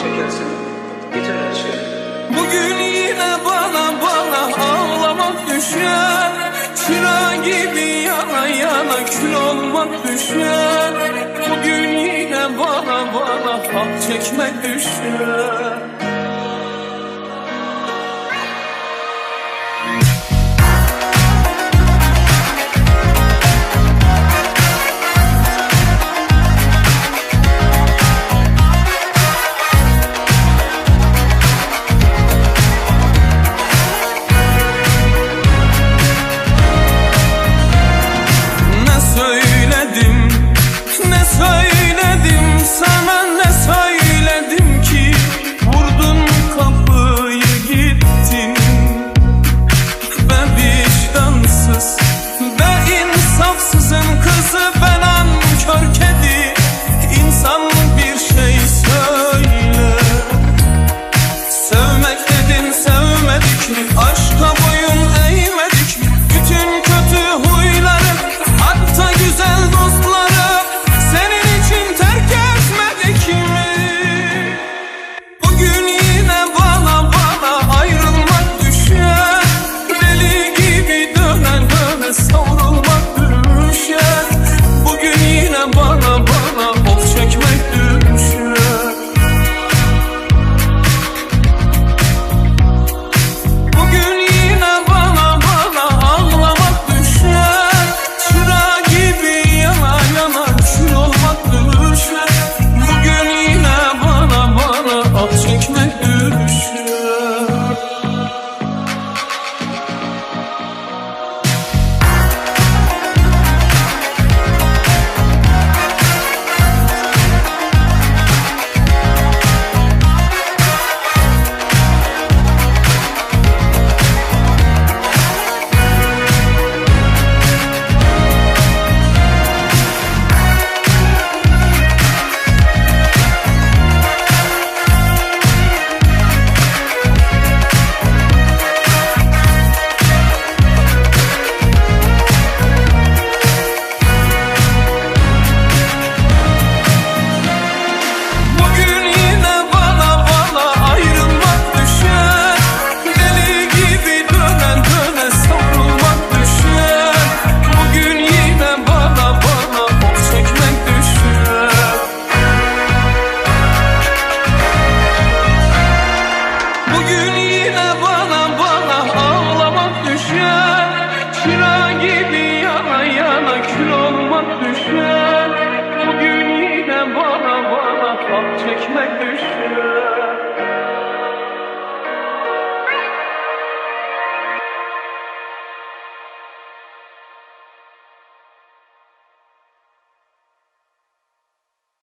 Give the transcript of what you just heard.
çekersin. Biter her şey. Bugün yine bana bana ağlamak düşer. Çıra gibi yana yana kül olmak düşer. Bugün yine bana bana hak çekmek düşer. düşer Bugün yine bana bana Hak çekmek düşer